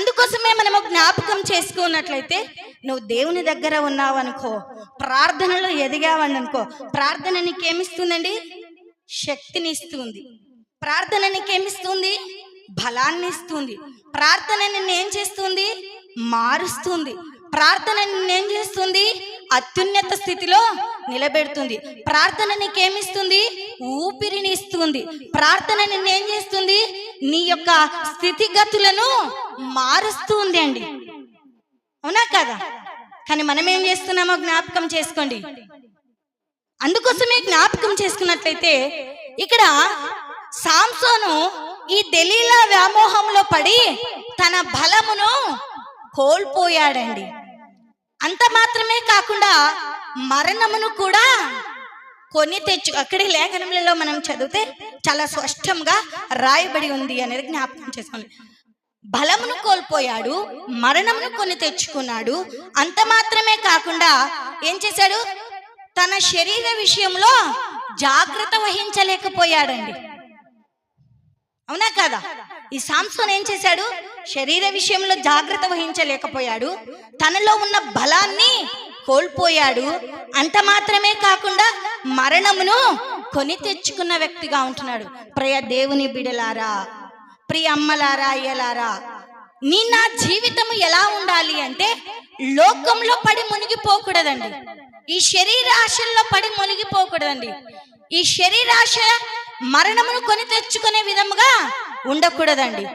అందుకోసమే మనము జ్ఞాపకం చేసుకున్నట్లయితే నువ్వు దేవుని దగ్గర ఉన్నావు అనుకో ప్రార్థనలో ఎదిగావని అనుకో ప్రార్థన నీకేమిస్తుందండి? శక్తిని ఇస్తుంది ప్రార్థన నీకేమిస్తుంది? బలాన్ని ఇస్తుంది ప్రార్థన నిన్ను ఏం చేస్తుంది? మారుస్తుంది. ప్రార్థన నిన్నేం చేస్తుంది అత్యున్నత స్థితిలో నిలబెడుతుంది. ప్రార్థన నీకేమిస్తుంది ఊపిరిని ఇస్తుంది. ప్రార్థన నిన్నేం చేస్తుంది నీ యొక్క స్థితిగతులను మారుస్తుంది అండి అవునా కదా? కానీ మనం ఏం చేస్తున్నామో జ్ఞాపకం చేసుకోండి. అందుకోసమే జ్ఞాపకం చేసుకున్నట్లయితే ఇక్కడ సాంసోను ఈ దలీలా వ్యామోహంలో పడి తన బలమును కోల్పోయాడండి. అంత మాత్రమే కాకుండా మరణమును కూడా కొని తెచ్చు అక్కడే లేఖనములలో మనం చదివితే చాలా స్పష్టంగా రాయబడి ఉంది అనేది జ్ఞాపకం చేసుకోండి బలమును కోల్పోయాడు మరణమును కొని తెచ్చుకున్నాడు అంత మాత్రమే కాకుండా ఏం చేశాడు? తన శరీర విషయంలో జాగ్రత్త వహించలేకపోయాడండి. అవునా కదా? ఈ సాంసోన్ ఏం చేశాడు? శరీర విషయంలో జాగ్రత్త వహించలేకపోయాడు. తనలో ఉన్న బలాన్ని కోల్పోయాడు. అంత మాత్రమే కాకుండా మరణమును కొని తెచ్చుకున్న వ్యక్తిగా ఉంటున్నాడు. ప్రియ దేవుని బిడలారా ప్రియ అమ్మలారా అయ్యలారా నీ నా జీవితం ఎలా ఉండాలి అంటే లోకంలో పడి మునిగిపోకూడదండి. ఈ శరీరాశల్లో పడి మునిగిపోకూడదండి. ఈ శరీరాశ మరణమును కొని తెచ్చుకునే విధముగా ఉండకూడదండి.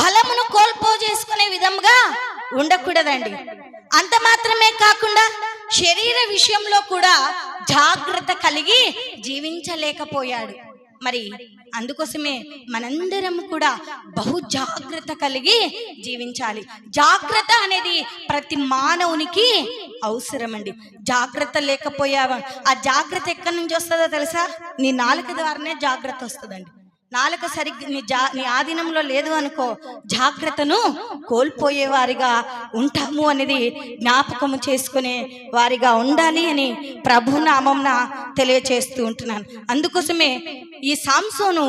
బలమును కోల్పో చేసుకునే విధంగా ఉండకూడదండి. అంత మాత్రమే కాకుండా శరీర విషయంలో కూడా జాగ్రత్త కలిగి జీవించలేకపోయాడు. మరి అందుకోసమే మనందరం కూడా బహు జాగ్రత్త కలిగి జీవించాలి. జాగ్రత్త అనేది ప్రతి మానవునికి అవసరమండి. జాగ్రత్త లేకపోయావా? ఆ జాగ్రత్త ఎక్కడి నుంచి వస్తుందో తెలుసా? నీ నాలుక ద్వారానే జాగ్రత్త వస్తుందండి. నాలుక సరిగ్గా నీ జా నీ ఆధీనంలో లేదు అనుకో జాగ్రత్తను కోల్పోయే వారిగా ఉంటాము అనేది జ్ఞాపకము చేసుకునే వారిగా ఉండాలి అని ప్రభు నామంన తెలియచేస్తూ ఉంటున్నాను. అందుకోసమే ఈ సాంసోను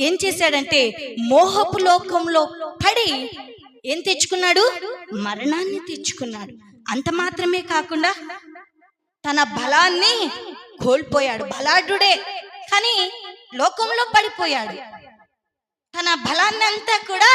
ఏం చేశాడంటే మోహపు లోకంలో పడి ఏం తెచ్చుకున్నాడు? మరణాన్ని తెచ్చుకున్నాడు. అంత మాత్రమే కాకుండా తన బలాన్ని కోల్పోయాడు. బలాఢుడే కానీ లోకంలో పడిపోయాడు. తన బలాన్ని అంతా కూడా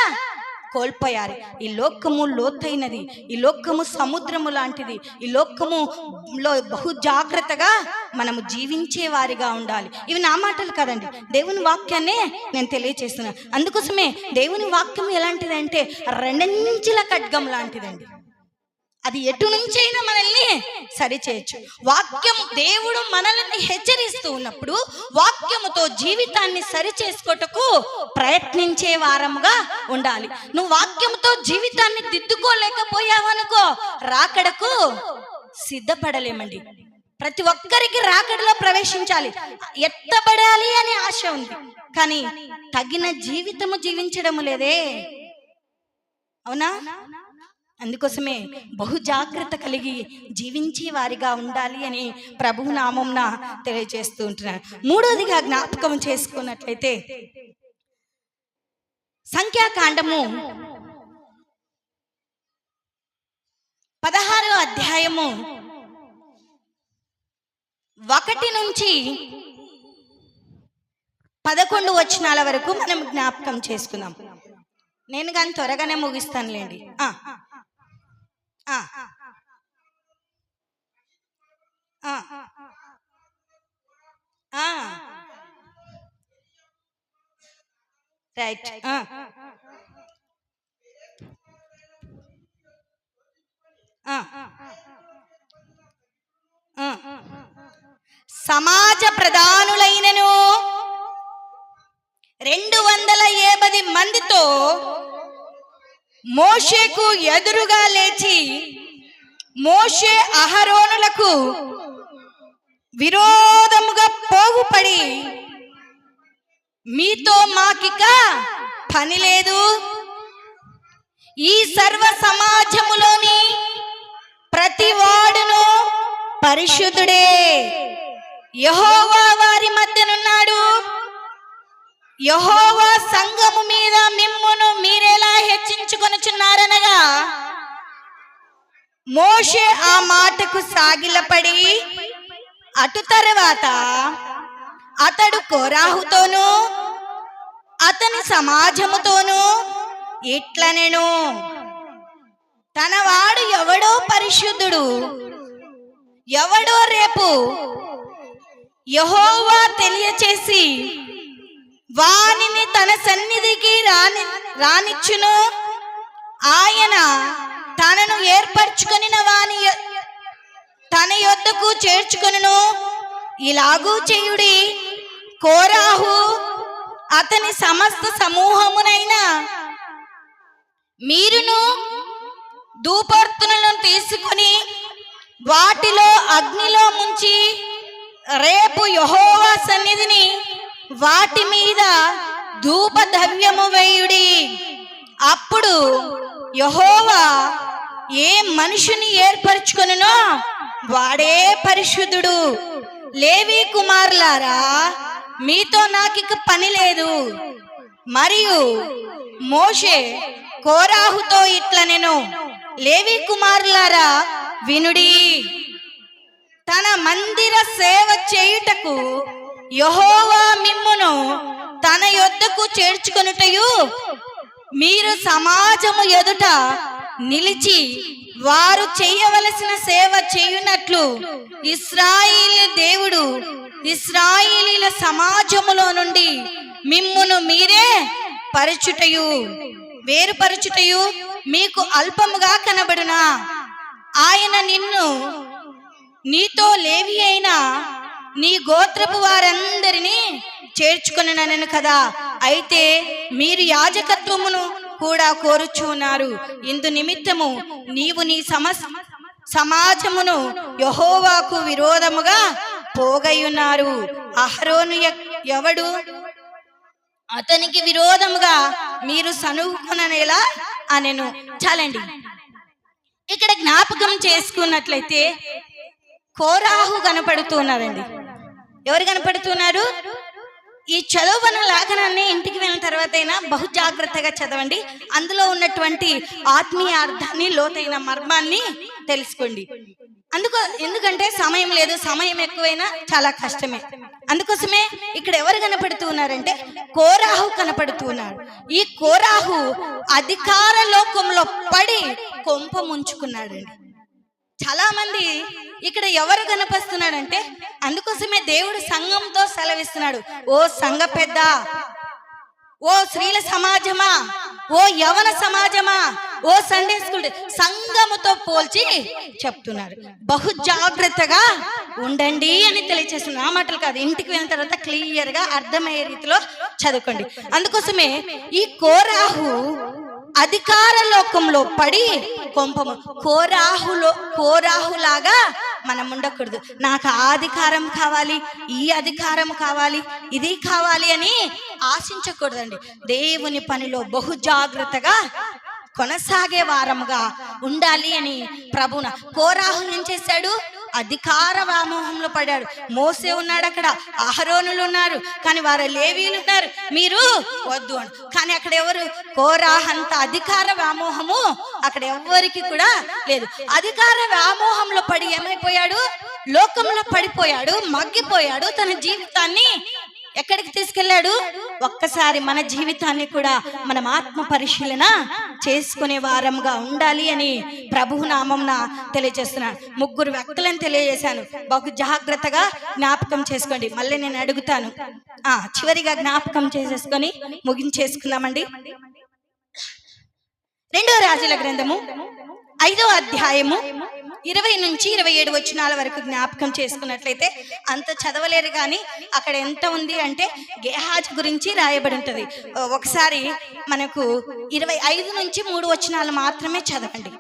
కోల్పోయారు. ఈ లోకము లోతైనది ఈ లోకము సముద్రము లాంటిది ఈ లోకములో బహు జాగ్రత్తగా మనము జీవించే వారిగా ఉండాలి. ఇవి నా మాటలు కాదండి. దేవుని వాక్యాన్నే నేను తెలియచేస్తున్నాను అందుకోసమే దేవుని వాక్యం ఎలాంటిదంటే రెండంచుల ఖడ్గం లాంటిదండి. అది ఎటు నుంచైనా మనల్ని సరి చేయొచ్చు వాక్యం దేవుడు మనల్ని హెచ్చరిస్తూ ఉన్నప్పుడు వాక్యముతో జీవితాన్ని సరి చేసుకోటకు ప్రయత్నించే వారముగా ఉండాలి. నువ్వు వాక్యముతో జీవితాన్ని దిద్దుకోలేకపోయావనుకో రాకడకు సిద్ధపడలేమండి. ప్రతి ఒక్కరికి రాకడలో ప్రవేశించాలి. ఎత్తబడాలి అనే ఆశ ఉంది. కానీ తగిన జీవితము జీవించడము లేదే. అవునా? అందుకోసమే బహు జాగ్రత్త కలిగి జీవించే వారిగా ఉండాలి అని ప్రభు నామంన తెలియజేస్తూ ఉంటున్నాను. మూడోదిగా జ్ఞాపకం చేసుకున్నట్లయితే సంఖ్యాకాండము పదహారో అధ్యాయము ఒకటి నుంచి పదకొండు వచనాల వరకు మనం జ్ఞాపకం చేసుకుందాం. నేను కానీ త్వరగానే ముగిస్తానులేండి. రైట్. సమాజ ప్రధానులైనను రెండు వందల ఏబది మందితో మోషేకు ఎదురుగా లేచి మోషే అహరోనులకు విరోధముగా పోగుపడి మీతో మాకిక పని లేదు. ఈ సర్వ సమాజములోని ప్రతి వాడును పరిశుద్ధుడే. యహోవా వారి మధ్యనున్నాడు. యహోవా సంఘము మీద మిమ్మును మీరెలా హెచ్చించుకొనుచున్నారనగా మోషే ఆ మాటకు సాగిలపడి అటు తర్వాత అతడు కోరాహుతోనూ అతని సమాజముతోనూ ఇట్లనెను. తనవాడు ఎవడో పరిశుద్ధుడు ఎవడో రేపు యహోవా తెలియచేసి వానిని తన సన్నిధికి రాని రానిచ్చును. ఆయన తనను ఏర్పరచుకొనిన వాని తన యొద్దకు చేర్చుకొనును. ఇలాగూ చేయుడి కోరాహు అతని సమస్త సమూహమునైన మీరును ధూపర్తులను తీసుకొని వాటిలో అగ్నిలో ముంచి రేపు యహోవా సన్నిధిని వాటి మీద ధూపద్రవ్యము వేయుడి. అప్పుడు యహోవా ఏ మనిషిని ఏర్పరచుకొనునో వాడే పరిశుద్ధుడు. లేవి కుమారులారా మీతో నాకిక పని లేదు. మరియు మోషే కోరాహుతో ఇట్ల నేను లేవి కుమారులారా వినుడి. తన మందిర సేవ చేయుటకు యహోవా మిమ్మును తన యొద్దకు చేర్చుకొనుటయు మీరు సమాజము ఎదుట నిలిచి వారు చేయవలసిన సేవ చేయునట్లు ఇస్రాయిలీ దేవుడు ఇస్రాయిలీల సమాజములో నుండి మిమ్మును మీరే పరచుటయు వేరుపరచుటయు మీకు అల్పముగా కనబడునా? ఆయన నిన్ను నీతో లేవి అయినా నీ గోత్రపు వారందరినీ చేర్చుకొనను కదా. అయితే మీరు యాజకత్వమును కూడా కోరుచున్నారు ఇందు నిమిత్తము నీవు నీ సమస్ సమాజమును యహోవాకు విరోధముగా పోగయ్యున్నారు అహరోను ఎవడు? అతనికి విరోధముగా మీరు సనుగుకొననేలా అనెను. చాలండి. ఇక్కడ జ్ఞాపకం చేసుకున్నట్లయితే కోరాహు కనపడుతున్నారండి ఎవరు కనపడుతున్నారు? ఈ చదవన లేఖనాన్ని ఇంటికి వెళ్ళిన తర్వాత అయినా బహు జాగ్రత్తగా చదవండి. అందులో ఉన్నటువంటి ఆత్మీయ అర్థాన్ని లోతైన మర్మాన్ని తెలుసుకోండి. అందుకో ఎందుకంటే సమయం లేదు సమయం ఎక్కువైనా చాలా కష్టమే. అందుకోసమే ఇక్కడ ఎవరు కనపడుతూ ఉన్నారంటే కోరాహు కనపడుతూ ఉన్నాడు ఈ కోరాహు అధికార లోకంలో పడి కొంప ముంచుకున్నాడండి. చాలా మంది ఇక్కడ ఎవరు కనిపిస్తున్నాడంటే అందుకోసమే దేవుడు సంఘంతో సెలవిస్తున్నాడు. ఓ సంఘ పెద్ద ఓ స్త్రీల సమాజమా ఓ యవన సమాజమా ఓ సండే స్కూల్ సంఘముతో పోల్చి చెప్తున్నారు. బహు జాగ్రత్తగా ఉండండి అని తెలియచేస్తున్నారు. ఆ మాటలు కాదు ఇంటికి వెళ్ళిన తర్వాత క్లియర్గా అర్థమయ్యే రీతిలో చదువుకోండి. అందుకోసమే ఈ కోరాహు అధికార లోకంలో పడి కొంపము. కోరాహులో కోరాహులాగా మనం ఉండకూడదు. నాకు ఆ అధికారం కావాలి ఈ అధికారం కావాలి ఇది కావాలి అని ఆశించకూడదండి. దేవుని పనిలో బహు జాగ్రత్తగా కొనసాగే వారముగా ఉండాలి అని ప్రభున కోరాహు ఏం చేశాడు? అధికార వ్యామోహంలో పడాడు. మోసే ఉన్నాడు అక్కడ. అహరోనులు ఉన్నారు. కానీ వారు లేవీలు ఉన్నారు. మీరు వద్దు అని. కానీ అక్కడ ఎవరు? కోరాహంత అధికార వ్యామోహము అక్కడ ఎవ్వరికి కూడా లేదు. అధికార వ్యామోహంలో పడి ఏమైపోయాడు? లోకంలో పడిపోయాడు మగ్గిపోయాడు తన జీవితాన్ని ఎక్కడికి తీసుకెళ్ళాడు? ఒక్కసారి మన జీవితాన్ని కూడా మనం ఆత్మ పరిశీలన చేసుకునే వారంగా ఉండాలి అని ప్రభు నామంన తెలియజేస్తున్నాను ముగ్గురు వ్యక్తులను తెలియజేశాను. బహు జాగ్రత్తగా జ్ఞాపకం చేసుకోండి. మళ్ళీ నేను అడుగుతాను. ఆ చివరిగా జ్ఞాపకం చేసేసుకొని ముగించేసుకుందామండి. రెండో రాజుల గ్రంథము ఐదో అధ్యాయము ఇరవై నుంచి ఇరవై ఏడు వచనాల వరకు జ్ఞాపకం చేసుకున్నట్లయితే అంత చదవలేరు కానీ అక్కడ ఎంత ఉంది అంటే గేహాజ్ గురించి రాయబడి ఉంటుంది ఒకసారి మనకు ఇరవై ఐదు నుంచి మూడు వచనాలు మాత్రమే చదవండి.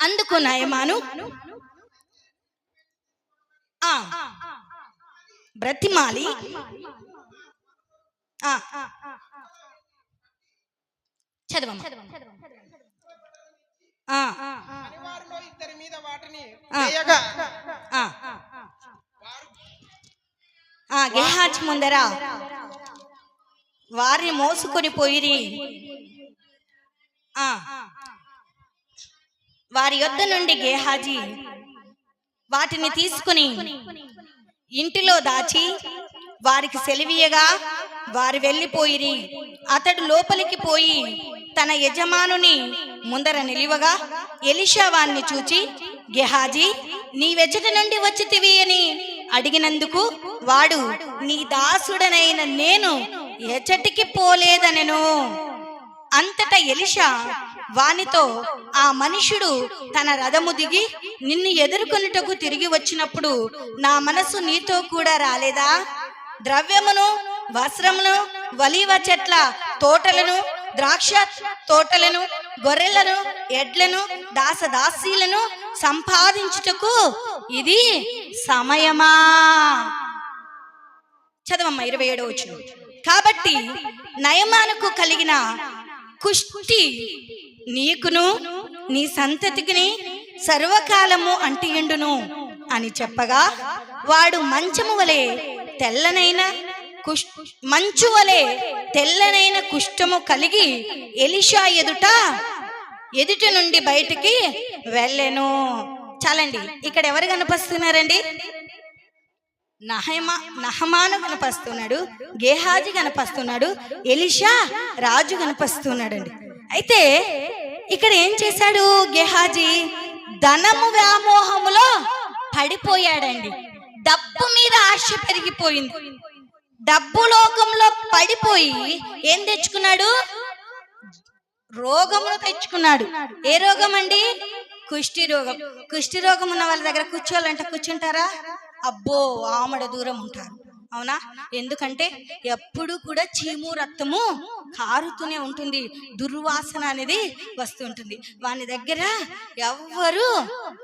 అందుకు నయమాను బ్రతిమాలి చదవం చదవం ఇద్దరి మీద వాటిని గెహాజ్ ముందర. వారిని మోసుకొని పోయిరి. ఆ. వారి యొద్ద నుండి గేహాజీ వాటిని తీసుకుని ఇంటిలో దాచి వారికి సెలివీయగా వారు వెళ్ళిపోయిరి. అతడు లోపలికి పోయి తన యజమానుని ముందర నిలివగా ఎలిషా వాణ్ణి చూచి గెహాజీ నీ వెచ్చట నుండి వచ్చితివి అని అడిగినందుకు వాడు నీ దాసుడనైన నేను ఎచ్చటికి పోలేదనెను. అంతటా ఎలిషా వానితో ఆ మనుషుడు తన రథము దిగి నిన్ను ఎదుర్కొనుటకు తిరిగి వచ్చినప్పుడు నా మనసు నీతో కూడా రాలేదా? ద్రవ్యమును వస్త్రమును వలీవ చెట్ల తోటలను ద్రాక్ష తోటలను గొర్రెలను ఎడ్లను దాసదాసీలను సంపాదించుటకు ఇది సమయమా? చదవమ్మా ఇరవై ఏడవ వచ్చిన కాబట్టి నయమానుకు కలిగిన కుష్టి నీకును నీ సంతతికిని సర్వకాలము అంటియుండును అని చెప్పగా వాడు మంచము వలె తెల్లనైన కుష్ మంచు వలె తెల్లనైన కుష్టము కలిగి ఎలిషా ఎదుట ఎదుటి నుండి బయటికి వెళ్ళెను. చాలండి ఇక్కడ ఎవరు కనిపిస్తున్నారండి నహమా నహమాను కనిపిస్తున్నాడు గేహాజి కనిపిస్తున్నాడు ఎలిషా రాజు కనిపిస్తున్నాడండి అయితే ఇక్కడ ఏం చేశాడు గేహాజీ? ధనము వ్యామోహములో పడిపోయాడండి. డబ్బు మీద ఆశ పెరిగిపోయింది. డబ్బు లోకంలో పడిపోయి ఏం తెచ్చుకున్నాడు? రోగమును తెచ్చుకున్నాడు. ఏ రోగం అండి కుష్టి రోగం. కుష్టి రోగం ఉన్న వాళ్ళ దగ్గర కూర్చోవాలంటే కూర్చుంటారా? అబ్బో ఆమడ దూరం ఉంటారు. అవునా? ఎందుకంటే ఎప్పుడు కూడా చీము రక్తము కారుతూనే ఉంటుంది. దుర్వాసన అనేది వస్తుంటుంది. వాని దగ్గర ఎవ్వరు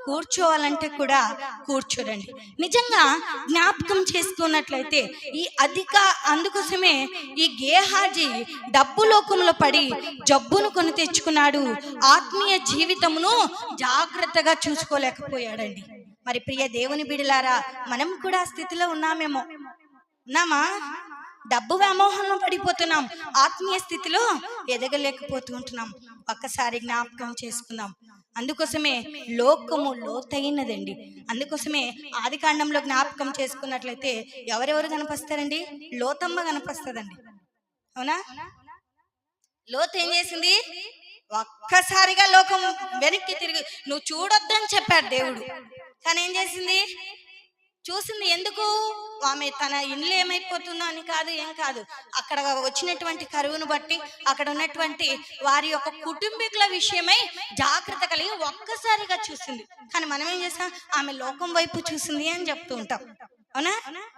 కూర్చోవాలంటే కూడా కూర్చోరండి. నిజంగా జ్ఞాపకం చేసుకున్నట్లయితే ఈ అధిక అందుకోసమే ఈ గేహాజీ డబ్బు లోకంలో పడి జబ్బును కొని తెచ్చుకున్నాడు. ఆత్మీయ జీవితమును జాగ్రత్తగా చూసుకోలేకపోయాడండి. మరి ప్రియ దేవుని బిడిలారా మనం కూడా స్థితిలో ఉన్నామేమో. ఉన్నామా? డబ్బు వ్యామోహంలో పడిపోతున్నాం. ఆత్మీయ స్థితిలో ఎదగలేకపోతూ ఉంటున్నాం. ఒక్కసారి జ్ఞాపకం చేసుకుందాం. అందుకోసమే లోకము లోతైనదండి. అందుకోసమే ఆది కాండంలో జ్ఞాపకం చేసుకున్నట్లయితే ఎవరెవరు కనిపిస్తారండి లోతమ్మ కనిపిస్తుందండి అవునా? లోతు ఏం చేసింది? ఒక్కసారిగా లోకం వెనక్కి తిరిగి నువ్వు చూడొద్దని చెప్పాడు దేవుడు. కానీ ఏం చేసింది? చూసింది ఎందుకు? ఆమె తన ఇల్లు ఏమైపోతుందో అని కాదు ఏం కాదు. అక్కడ వచ్చినటువంటి కరువును బట్టి అక్కడ ఉన్నటువంటి వారి యొక్క కుటుంబీకుల విషయమై జాగ్రత్త కలిగి ఒక్కసారిగా చూసింది. కానీ మనం ఏం చేసాం ఆమె లోకం వైపు చూసింది అని చెప్తూ ఉంటాం. అవునా?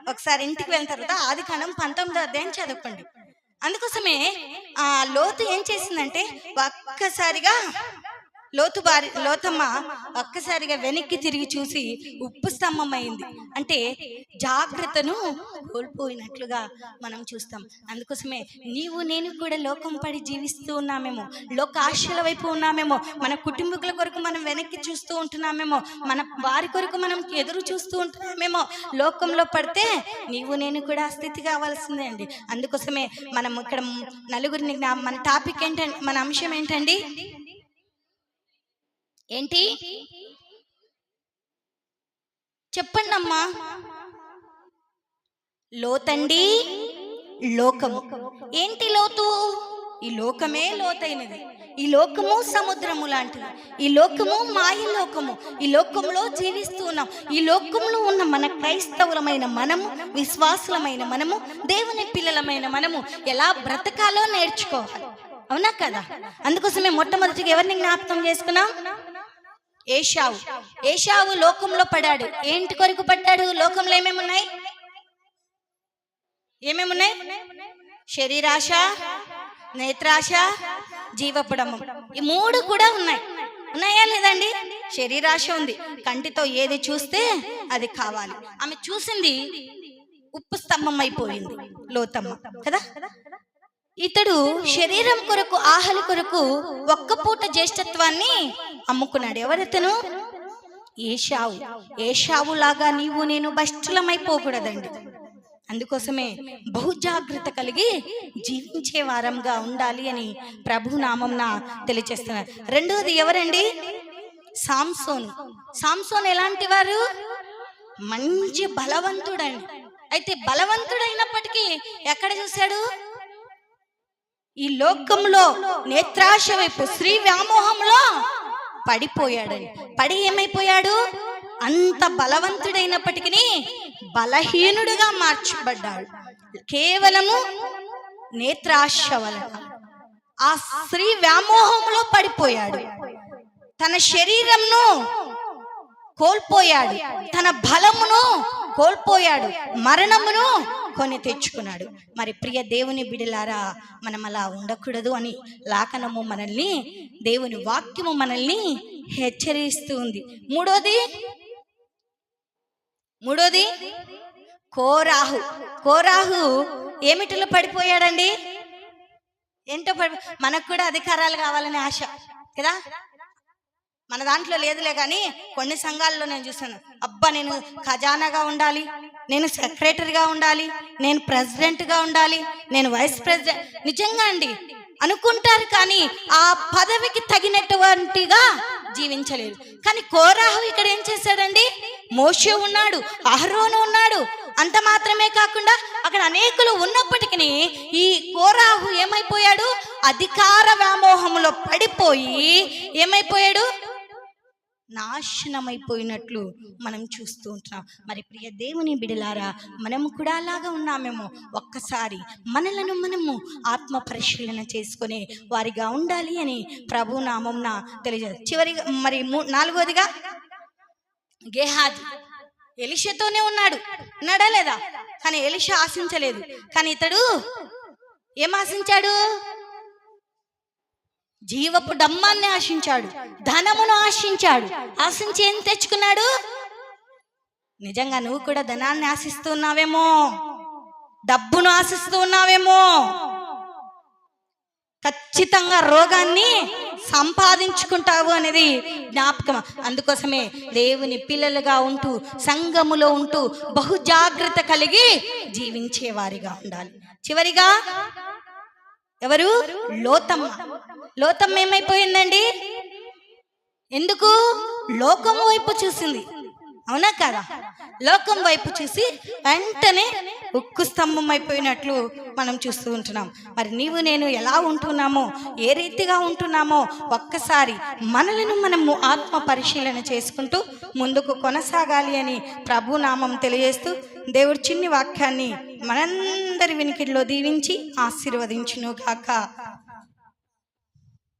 ఒకసారి ఇంటికి వెళ్ళిన తర్వాత ఆది కాలం పంతొమ్మిదో అధ్యాయం చదువుకోండి. అందుకోసమే ఆ లోతు ఏం చేసిందంటే ఒక్కసారిగా లోతు బారి లోతమ్మ ఒక్కసారిగా వెనక్కి తిరిగి చూసి ఉప్పు స్తంభం అయింది అంటే జాగ్రత్తను కోల్పోయినట్లుగా మనం చూస్తాం. అందుకోసమే నీవు నేను కూడా లోకం పడి జీవిస్తూ ఉన్నామేమో లోక ఆశల వైపు ఉన్నామేమో మన కుటుంబీకుల కొరకు మనం వెనక్కి చూస్తూ ఉంటున్నామేమో మన వారి కొరకు మనం ఎదురు చూస్తూ ఉంటున్నామేమో లోకంలో పడితే నీవు నేను కూడా ఆ స్థితి కావాల్సిందే అండి. అందుకోసమే మనం ఇక్కడ నలుగురిని మన టాపిక్ ఏంటంటే మన అంశం ఏంటండి? ఏంటి? చెప్పండి అమ్మా లోతండి లోకము. ఏంటి లోతు? ఈ లోకమే లోతైనది. ఈ లోకము సముద్రము లాంటిది. ఈ లోకము మాయ లోకము. ఈ లోకంలో జీవిస్తూ ఉన్నాం. ఈ లోకంలో ఉన్న మన క్రైస్తవులమైన మనము విశ్వాసులమైన మనము దేవుని పిల్లలమైన మనము ఎలా బ్రతకాలో నేర్చుకోవాలి అవునా కదా? అందుకోసమే మొట్టమొదటిగా ఎవరిని జ్ఞాపకం చేసుకున్నాం? ఏషావు. ఏషావు లోకంలో పడాడు. ఏంటి కొరకు పడ్డాడు? లోకంలో ఏమేమి ఉన్నాయి? ఏమేమి ఉన్నాయి? శరీరాశ నేత్రాశ జీవపుడము. ఈ మూడు కూడా ఉన్నాయి. ఉన్నాయా లేదండి? శరీరాశ ఉంది. కంటితో ఏది చూస్తే అది కావాలి. ఆమె చూసింది ఉప్పు స్తంభం అయిపోయింది లోతమ్మ. కదా? ఇతడు శరీరం కొరకు ఆహలి కొరకు ఒక్క పూట జ్యేష్ఠత్వాన్ని అమ్ముకున్నాడు. ఎవరితను? ఏషావు. ఏషావు లాగా నీవు నేను బష్టలమైపోకూడదండి అందుకోసమే బహుజాగ్రత్త కలిగి జీవించే వారంగా ఉండాలి అని ప్రభు నామంన తెలియచేస్తున్నారు. రెండవది ఎవరండి? సామ్సోన్. సాంసోన్ ఎలాంటి వారు? మంచి బలవంతుడండి. అయితే బలవంతుడైనప్పటికీ ఎక్కడ చూశాడు? ఈ లోకంలో నేత్రాశ వైపు స్త్రీ వ్యామోహంలో పడిపోయాడని పడి ఏమైపోయాడు? అంత బలవంతుడైనప్పటికీ బలహీనుడుగా మార్చబడ్డాడు. కేవలము నేత్రాశ వలన. ఆ స్త్రీ వ్యామోహంలో పడిపోయాడు. తన శరీరంను కోల్పోయాడు. తన బలమును కోల్పోయాడు. మరణమును కొని తెచ్చుకున్నాడు. మరి ప్రియ దేవుని బిడిలారా మనం అలా ఉండకూడదు అని లాఖనము మనల్ని దేవుని వాక్యము మనల్ని హెచ్చరిస్తూ ఉంది. మూడోది మూడోది కోరాహు. కోరాహు ఏమిటిలో పడిపోయాడండి? ఏంటో పడి మనకు కూడా అధికారాలు కావాలని ఆశ కదా? మన దాంట్లో లేదులే కానీ కొన్ని సంఘాల్లో నేను చూసాను అబ్బా నేను ఖజానాగా ఉండాలి నేను సెక్రటరీగా ఉండాలి నేను ప్రెసిడెంట్గా ఉండాలి నేను వైస్ ప్రెసిడెంట్ నిజంగా అండి అనుకుంటారు కానీ ఆ పదవికి తగినటువంటిగా జీవించలేదు కానీ కోరాహు ఇక్కడ ఏం చేశాడండి? మోషే ఉన్నాడు అహరోను ఉన్నాడు అంత మాత్రమే కాకుండా అక్కడ అనేకులు ఉన్నప్పటికీ ఈ కోరాహు ఏమైపోయాడు? అధికార వ్యామోహంలో పడిపోయి ఏమైపోయాడు? నాశనమైపోయినట్లు మనం చూస్తూ ఉంటున్నాం. మరి ప్రియ దేవుని బిడలారా మనము కూడా అలాగా ఉన్నామేమో. ఒక్కసారి మనలను మనము ఆత్మ పరిశీలన చేసుకునే వారిగా ఉండాలి అని ప్రభు నామంన తెలియజేది చివరిగా మరి నాలుగోదిగా గేహాజీ ఎలిషతోనే ఉన్నాడు. ఉన్నాడా లేదా? కానీ ఎలిష ఆశించలేదు. కానీ ఇతడు ఏం ఆశించాడు? జీవపు డమ్మాన్ని ఆశించాడు ధనమును ఆశించాడు. ఆశించి ఏం తెచ్చుకున్నాడు? నిజంగా నువ్వు కూడా ధనాన్ని ఆశిస్తూ ఉన్నావేమో? డబ్బును ఆశిస్తూ ఉన్నావేమో? ఖచ్చితంగా రోగాన్ని సంపాదించుకుంటావు అనేది జ్ఞాపకం. అందుకోసమే దేవుని పిల్లలుగా ఉంటూ సంఘములో ఉంటూ బహు జాగ్రత్త కలిగి జీవించేవారిగా ఉండాలి. చివరిగా ఎవరు? లోతమ్మ. లోతమ్మ ఏమైపోయిందండి? ఎందుకు? లోకం వైపు చూసింది. అవునా కదా? లోకం వైపు చూసి వెంటనే ఉక్కు స్తంభం అయిపోయినట్లు మనం చూస్తూ ఉంటున్నాం. మరి నీవు నేను ఎలా ఉంటున్నామో ఏ రీతిగా ఉంటున్నామో ఒక్కసారి మనలను మనము ఆత్మ పరిశీలన చేసుకుంటూ ముందుకు కొనసాగాలి అని ప్రభు నామం తెలియజేస్తూ దేవుడి చిన్ని వాక్యాన్ని మనందరి వినికిడిలో దీవించి ఆశీర్వదించును కాక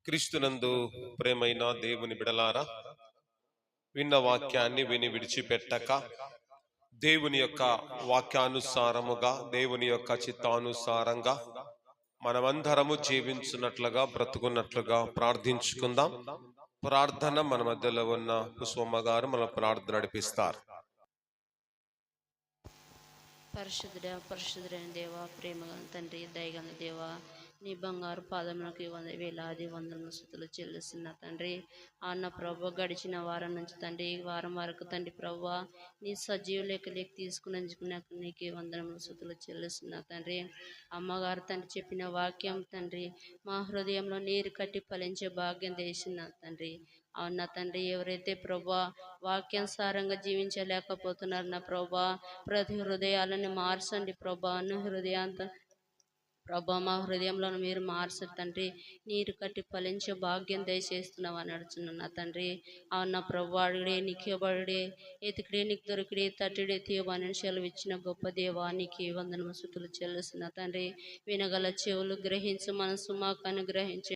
క్రీస్తునందు ప్రేమైన దేవుని బిడలారా విన్న వాక్యాన్ని విని విడిచిపెట్టక దేవుని యొక్క వాక్యానుసారముగా దేవుని యొక్క చిత్తానుసారంగా మనమందరము జీవించున్నట్లుగా బ్రతుకున్నట్లుగా ప్రార్థించుకుందాం. ప్రార్థన మన మధ్యలో ఉన్న పుష్పమ్మ గారు మన ప్రార్థన నడిపిస్తారు. పరిశుద్ధుడ పరిశుద్ధుడైన దేవ ప్రేమగల తండ్రి దయగల దేవ నీ బంగారు పాదములకు వంద వేలాది వందల స్థుతులు చెల్లిస్తున్న తండ్రి. అన్న ప్రభు గడిచిన వారం నుంచి తండ్రి ఈ వారం వరకు తండ్రి ప్రభు నీ సజీవ లేక లేక తీసుకున్నందుకు నీకు వందనముల స్థుతులు చెల్లిస్తున్న తండ్రి. అమ్మగారు తండ్రి చెప్పిన వాక్యం తండ్రి మా హృదయంలో నీరు కట్టి ఫలించే భాగ్యం చేసిన తండ్రి. అవునా తండ్రి ఎవరైతే ప్రభా వాక్యానుసారంగా జీవించలేకపోతున్నారు నా ప్రభా ప్రతి హృదయాలను మార్చండి ప్రభా. అన్న హృదయాంత ప్రభా మా హృదయంలో మీరు మార్చు తండ్రి నీరు కట్టి ఫలించే భాగ్యం దయచేస్తున్నావు అని అడుచున్నా నా తండ్రి. అవున ప్రభు అడుగుడే నిక్యబడుడే ఎతికిడే నీకు దొరికిడే తట్టుడే తీయమని సెలవు ఇచ్చిన గొప్ప దేవానికి వందనము సుతులు చెల్లిస్తున్న తండ్రి. వినగల చెవులు గ్రహించు మనసు మాకు అనుగ్రహించి